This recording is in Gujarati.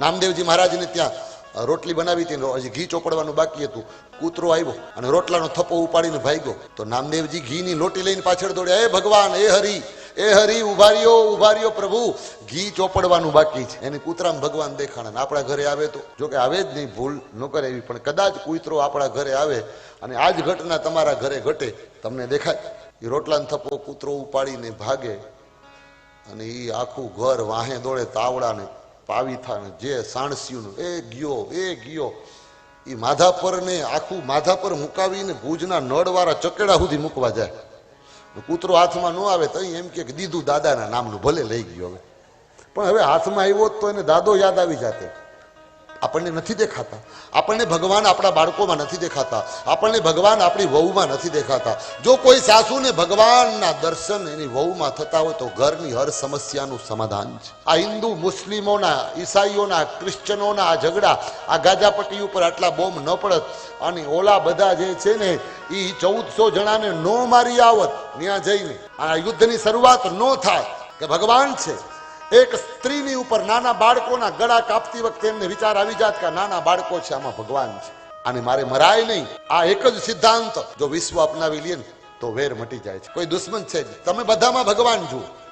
નામદેવજી મહારાજને ત્યાં રોટલી બનાવી હતી હજી ઘી ચોપડવાનું બાકી હતું. કૂતરો આવ્યો અને રોટલાનો થપ્પો ઉપાડીને ભાગ્યો. તો નામદેવજી ઘીની લોટી લઈને પાછળ દોડ્યા. એ ભગવાન, એ હરી એ હરી ઊભા રહ્યો ઊભા રહ્યો પ્રભુ. ઘી ચોપડવાનું બાકી છે. એની કૂતરામાં ભગવાન દેખાણા આપણા ઘરે આવે તો. જો કે આવે જ નહીં, ભૂલ ન કરે એવી, પણ કદાચ કૂતરો આપણા ઘરે આવે અને આ જ ઘટના તમારા ઘરે ઘટે, તમને દેખાય. એ રોટલાનો થપ્પો કૂતરો ઉપાડીને ભાગે અને એ આખું ઘર વાહે દોડે તાવડાને પાવીથાને જે સાણસિયું એ ગયો એ ગયો. એ માધાપરને આખું માધાપર મુકાવીને ભુજના નળવાળા ચકેડા સુધી મૂકવા જાય. કૂતરો હાથમાં ન આવે તો એમ કે દીધું દાદાના નામનું ભલે લઈ ગયો હવે. પણ હવે હાથમાં આવ્યો તો એને દાદો યાદ આવી જાતે. આપણને નથી દેખાતા. આપણને ભગવાન આપણા બાળકોમાં નથી દેખાતા. આપણને ભગવાન આપણી વહુમાં નથી દેખાતા. જો કોઈ સાસુને ભગવાનના દર્શન એની વહુમાં થતા હોય તો ઘરની હર સમસ્યાનું સમાધાન છે. આ હિન્દુ મુસ્લિમોના, ઈસાઈઓના, ક્રિશ્ચનોના આ ઝઘડા, આ ગાજાપટ્ટી ઉપર આટલા બોમ્બ ન પડત. અને ઓલા બધા જે છે ને એ ચૌદસો જણાને નો મારી આવત ત્યાં જઈને. આ યુદ્ધની શરૂઆત ન થાય કે ભગવાન છે. એક સ્ત્રીની ઉપર નાના બાળકોના ગળા કાપતી વખતે એમને વિચાર આવી જાત કે નાના બાળકો છે, આમાં ભગવાન છે. અને મારે મરાય નહીં. આ એક જ સિદ્ધાંત. જો વિશ્વ અપનાવી લે ને, તો વેર મટી જાય છે. કોઈ દુશ્મન છે તમે બધામાં ભગવાન જુઓ